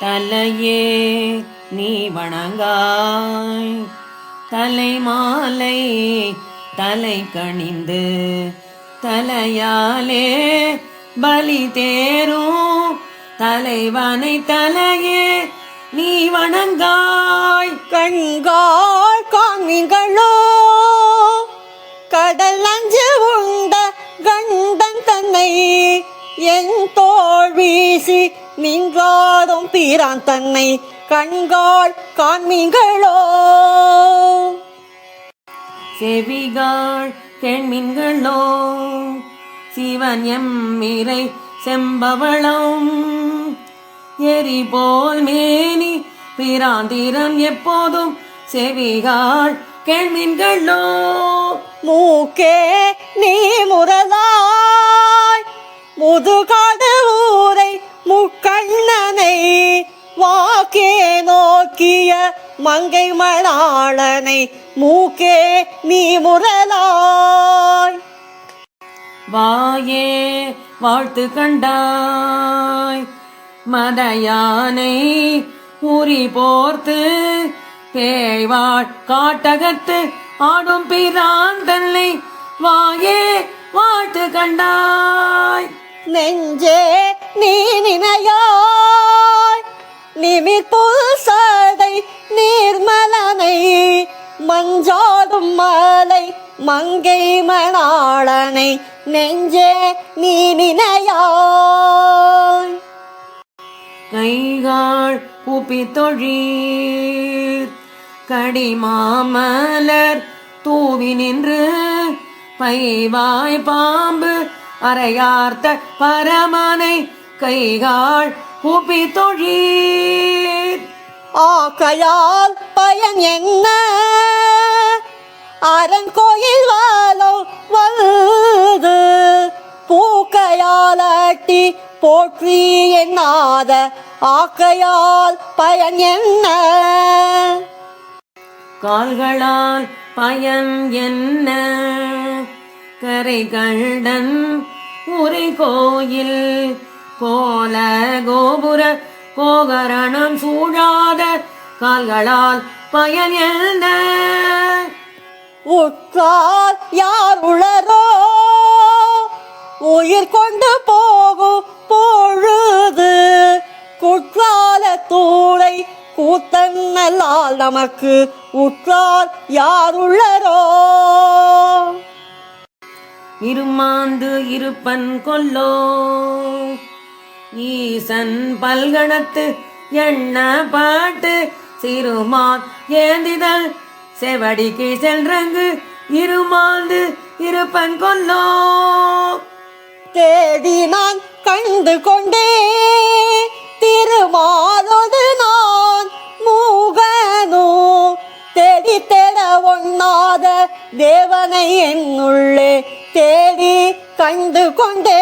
தலையே நீ வணங்காய். தலை மாலை தலை கணிந்து தலையாலே பலி தேரும். தலைவனை தலையே நீ வணங்காய். கண்காய் காமிகளோ கடல் நஞ்சு உண்ட கண்டன் தன்னை என் தோல் வீசி நின்றாடும் பீரான் தன்னை கண்கால் காண்மீங்களோ செவிகாள் கேள்மின்களோ சிவன் எம்மிரை செம்பவளம். எரி போல் மேனி பிராந்திரம் எப்போதும் செவிகாள் கேள்மின்களோ மூக்கே நீ முரலாய் முதுகாடு வாக்கே நோக்கிய மங்கை மணாளனை மூக்கே நீ முரலாய் வாயே வாழ்த்து கண்டாய். மதயானை உரி போர்த்து பேய்வாள் காட்டகத்து ஆடும் பிராந்தன்னை வாயே வாழ்த்து கண்டாய். நெஞ்சே நீ நினையாய். நிமிர்புல் சடை நீர்மலனை மஞ்சாடும் மலை மங்கை மணாளனை நெஞ்சே நீ நினையாய் கைகாள் கூப்பி தொழீர் கடிமாமலர் தூவி நின்று பைவாய் பாம்பு அரையார்த்த பரமனை கைகாள் கூப்பி தொழீர் ஆகையால் பயன் என்ன? அரண் கோயில் வாழோ வருது பூக்கையால் அட்டி போற்றி என்னாத ஆக்கையால் பயன் என்ன? கால்களால் பயன் என்ன? கரை கண்டன் உரை கோயில் கோல கோபுர கோகரணம் சூழாத கால்களால் பயன் என்ன? உற்றார் யார் உளரோ? உயிர் கொண்டு போகும் பொழுது குற்றால தூளை கூத்தன்னலால் நமக்கு உற்றார் யார் உள்ளரோ இருமாந்து இருப்பன் கொல்லோ. ஈசன் பல்கணத்து எண்ண பாட்டு சிறுமான் ஏந்திதழ் செவடிக்கு சென்றங்கு இருமாந்து இருப்பன் கொல்லோ. தேடி நான் கண்டு கொண்டே திருமாலோடு நான் மூகனோ. தேடி தேட ஒண்ணாத தேவனை என்னுள்ளே தேடி கண்டு கொண்டே.